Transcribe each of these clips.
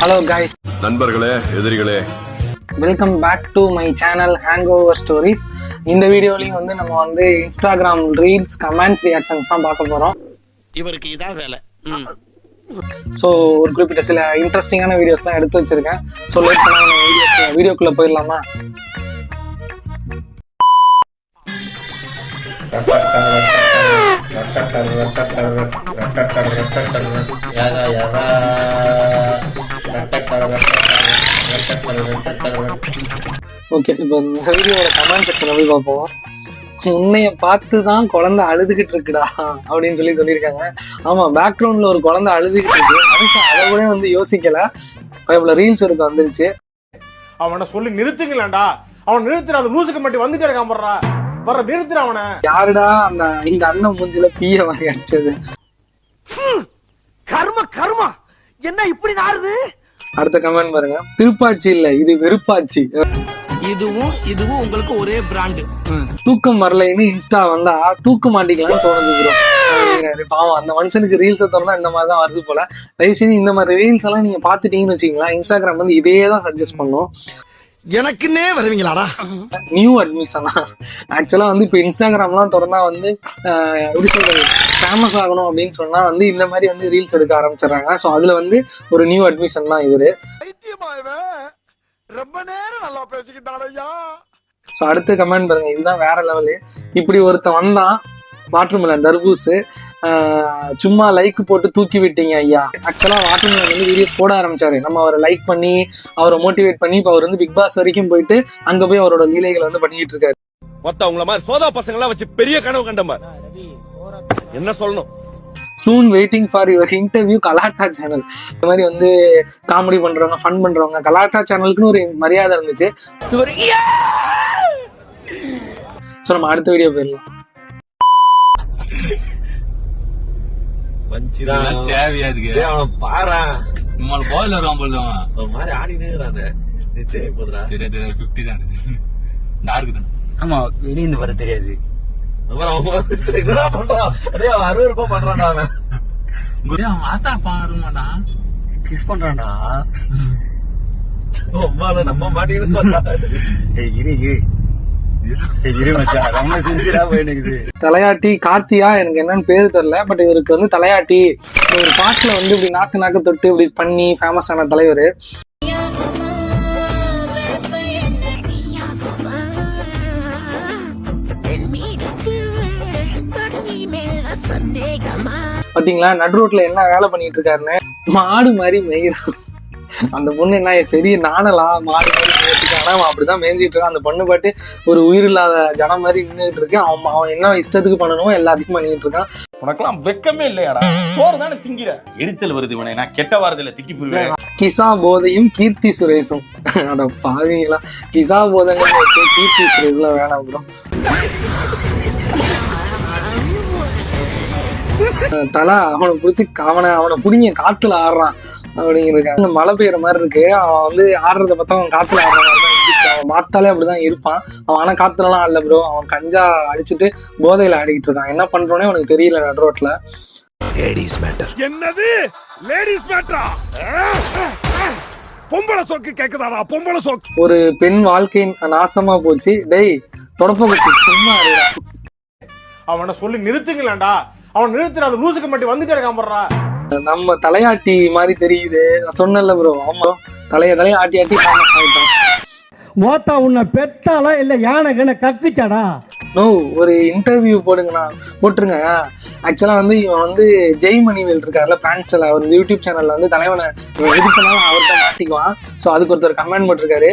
Hello guys நண்பர்களே எதிரிகளே. Welcome back to my channel hangover stories இந்த வீடியோலையும் வந்து நம்ம வந்து இன்ஸ்டாகிராம் ரீல்ஸ் கமெண்ட்ஸ் ரியாக்ஷன்ஸ் தான் பார்க்க போகிறோம் இவருக்கு இதான் வேலை. ஸோ ஒரு குறிப்பிட்ட சில இன்ட்ரெஸ்டிங்கான வீடியோஸ்லாம் எடுத்து வச்சிருக்கேன். ஸோ லேட் பண்ணாம நம்ம வீடியோ வீடியோக்குள்ளே போயிடலாமா? ஓகே இப்போ வீடியோட கமெண்ட் செக்ஷனை போய் பார்ப்போம்? உன்னைய பார்த்து தான் குழந்தை அழுதுகிட்டு இருக்குடா அப்படின்னு சொல்லி சொல்லியிருக்காங்க. ஆமா பேக்ரவுண்ட்ல ஒரு குழந்தை அழுதுகிட்டு இருக்கு. மனுஷன் அதை கூட வந்து யோசிக்கல. இவ்வளவு ரீல்ஸ் எடுக்க வந்துருச்சு. அவனை சொல்லி நிறுத்துங்களேன்டா. அவன் நிறுத்துற அந்த லூசுக்கு மட்டும் வந்துட்டே இருக்கான் போடுறா வர நிறுத்துற அவனை. யாருடா அந்த இந்த அண்ணன் மூஞ்சில பீய வாங்கி அடிச்சது? கர்ம கர்மா. என்ன இப்படி நாருது அடுத்த கமெண்ட் பாருங்க. திருப்பாச்சி இல்ல இது வெறுப்பாச்சி. இதுவும் இதுவும் உங்களுக்கு ஒரே பிராண்டு தூக்கம் வரலைன்னு இன்ஸ்டா வந்தா தூக்க மாட்டிக்கலாம்னு தோணுது பாவம் அந்த மனுஷனுக்கு ரீல்ஸை திறந்தா இந்த மாதிரி தான் வருது போல. தயவு செஞ்சு இந்த மாதிரி ரீல்ஸ் எல்லாம் நீங்க பாத்துட்டீங்கன்னு வச்சீங்களா இன்ஸ்டாகிராம் வந்து இதே தான் சஜஸ்ட் பண்ணும். எனக்குன்னே வருவீங்களாடா? நியூ அட்மிஷனா ஆக்சுவலா வந்து இப்போ இன்ஸ்டாகிராம்லாம் திறந்தா வந்து எப்படி சொல்றது ஃபேமஸ் ஆகணும் அப்படின்னு சொன்னா வந்து இந்த மாதிரி வந்து ரீல்ஸ் எடுக்க ஆரம்பிச்சிடுறாங்க. ஸோ அதுல வந்து ஒரு நியூ அட்மிஷன் தான் இவரு. ரொம்ப நேரம் நல்லா பேசிக்கிட்டான் ஐயா. ஸோ அடுத்த கமெண்ட் பாருங்க. இதுதான் வேற லெவலு இப்படி ஒருத்தன் வந்தான். வாட்டர்மெலன் தர்பூஸ் ஆஹ், சும்மா லைக் போட்டு தூக்கி விட்டீங்க ஐயா. ஆக்சுவலா வாட்டர்மெலன் வந்து வீடியோஸ் போட ஆரம்பிச்சாரு. நம்ம அவரை லைக் பண்ணி அவரை மோட்டிவேட் பண்ணி இப்போ அவர் வந்து பிக் பாஸ் வரைக்கும் போயிட்டு அங்க போய் அவரோட லீலைகளை வந்து பண்ணிட்டு இருக்காரு. மொத்த உங்கள மாதிரி சோதா பசங்க எல்லாம் வச்சு பெரிய கனவு கண்டம என்ன சொல்லணும்? Soon waiting for your interview Galatta channel இந்த மாதிரி வந்து காமெடி பண்றவங்க ஃபன் பண்றவங்க கலாட்டா சேனலுக்குன்னு ஒரு மரியாதை இருந்துச்சு. ஸோ நம்ம அடுத்த வீடியோ போயிடலாம். தேவையா இருக்கு நம்மள போயில வருவான் போல அவன் தெரியாது தெரியாது பிப்டி தான் டார்க் தான். ஆமா வெளிய வர தெரியாது. அவன் ரூபாய் பண்றான்டா அவன். அவன் ஆத்தா பாரு மாட்டான் கிஸ் பண்றான்டா அம்மால நம்ம மாட்டிக்கிட்டு ஏய் இரு இரு. தலையாட்டி கார்த்தியா எனக்கு என்னன்னு பேரு தெரியல பட் இவருக்கு வந்து தலையாட்டி. ஒரு பாட்டுல வந்து இப்படி நாக்கு நாக்கு தொட்டு இப்படி பண்ணி ஃபேமஸ் ஆன தலைவர். பாத்தீங்களா நடு ரோட்ல என்ன வேலை பண்ணிட்டு இருக்காருன்னு? மாடு மாதிரி மேயிறான் அந்த பொண்ணு என்ன சரி நானலாம் மாடு மாதிரி மேய்ச்சிட்டு ஆனா அவன் அப்படிதான் மேய்ஞ்சிட்டு இருக்கான். அந்த பொண்ணு பாட்டு ஒரு உயிர் இல்லாத ஜனம் மாதிரி நின்றுட்டு இருக்கு. அவன் அவன் என்ன இஷ்டத்துக்கு பண்ணணுமோ எல்லாத்தையும் பண்ணிட்டு இருக்கான். உனக்கெல்லாம் வெக்கமே இல்லையாடா? சோறு தானே திங்கிற? எரிச்சல் வருது இவனை. நான் கெட்ட வாரத்துல திக்கி போயிருவேன் கிசா போதையும் கீர்த்தி சுரேஷும். அட பாவீங்களா. கிசா போதைங்க கீர்த்தி சுரேஷ்லாம் வேணாம் ப்ரோ தலா அவனை பிடிச்சி அவனை அவனை பிடிங்க காத்துல ஆடுறான். அப்படிங்கிறது அந்த மழை பெய்யுற மாதிரி இருக்கு. அவன் வந்து ஆடுறத பார்த்தா அவன் காத்துல ஆடுற மாதிரி தான் இருக்கு. அவன் பார்த்தாலே அப்படிதான் இருப்பான். அவன் ஆனா காத்துலலாம் ஆடல ப்ரோ அவன் கஞ்சா அடிச்சுட்டு போதையில ஆடிக்கிட்டு இருக்கான். என்ன பண்றோன்னே அவனுக்கு தெரியல நடு ரோட்ல என்னது? லேடிஸ் மேட்ரா பொம்பளை சொக்கு கேக்குதாடா? பொம்பளை சொக்கு. ஒரு பெண் வாழ்க்கை நாசமா போச்சு. டேய் தொடப்ப குச்சி சும்மா. அவனை சொல்லி நிறுத்துங்களேன்டா. அவன் நிறுத்துற அந்த லூசுக்கு மட்டும் வந்துட்டே இருக்கான் போடுறா நம்ம தலையாட்டி மாதிரி தெரியுது. நான் சொன்னேன்ல ப்ரோ ஆமா. தலைய தலைய ஆட்டி ஆட்டி ஃபேமஸ் ஆயிட்டான். மோத்தா உன்னை பெத்தாளா இல்ல யானை கண்ண கக்குச்சாடா? நோ ஒரு இன்டர்வியூ போடுங்கண்ணா. போட்டுருங்க. ஆக்சுவலா வந்து இவன் வந்து ஜெய் மணிவேல் இருக்காருல்ல பிரான்ஸ்டல் அவர் யூடியூப் சேனல்ல வந்து தலைவனை இவன் எது பண்ணாலும் அவர்கிட்ட மாட்டிக்குவான் ஸோ அதுக்கு ஒருத்தர் கமெண்ட் போட்டிருக்காரு.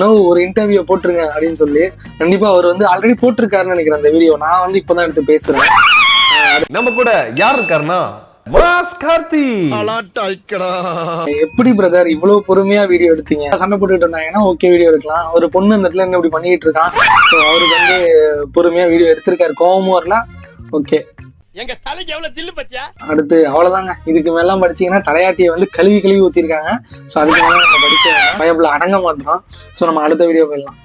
நோ ஒரு இன்டர்வியூ போட்டுருங்க அப்படின்னு சொல்லி. கண்டிப்பா அவர் வந்து ஆல்ரெடி போட்டிருக்காருன்னு நினைக்கிறேன் அந்த வீடியோ நான் வந்து இப்போதான் எடுத்து பேசுறேன். நம்ம கூட யார் இருக்காருன்னா? மாஸ் கார்த்தி. எப்படி பிரதர் இவ்வளவு பொறுமையா வீடியோ எடுத்தீங்க? சண்டை போட்டுட்டு இருந்தாங்கன்னா ஓகே வீடியோ எடுக்கலாம். ஒரு பொண்ணு இந்த இடத்துல என்ன இப்படி பண்ணிட்டு இருக்கான் ஸோ அவருக்கு வந்து பொறுமையா வீடியோ எடுத்திருக்காரு. கோவமும் வரல. ஓகே எங்க தலைக்கு எவ்வளவு தில்லு பத்தியா? அடுத்து அவ்வளவுதாங்க. இதுக்கு மேலாம் படிச்சீங்கன்னா தலையாட்டியை வந்து கழுவி கழுவி ஊத்திருக்காங்க. ஸோ அதுக்கு மேல நம்ம படிக்க பயப்புல அடங்க மாட்டோம். ஸோ நம்ம அடுத்த வீடியோ போயிடலாம்.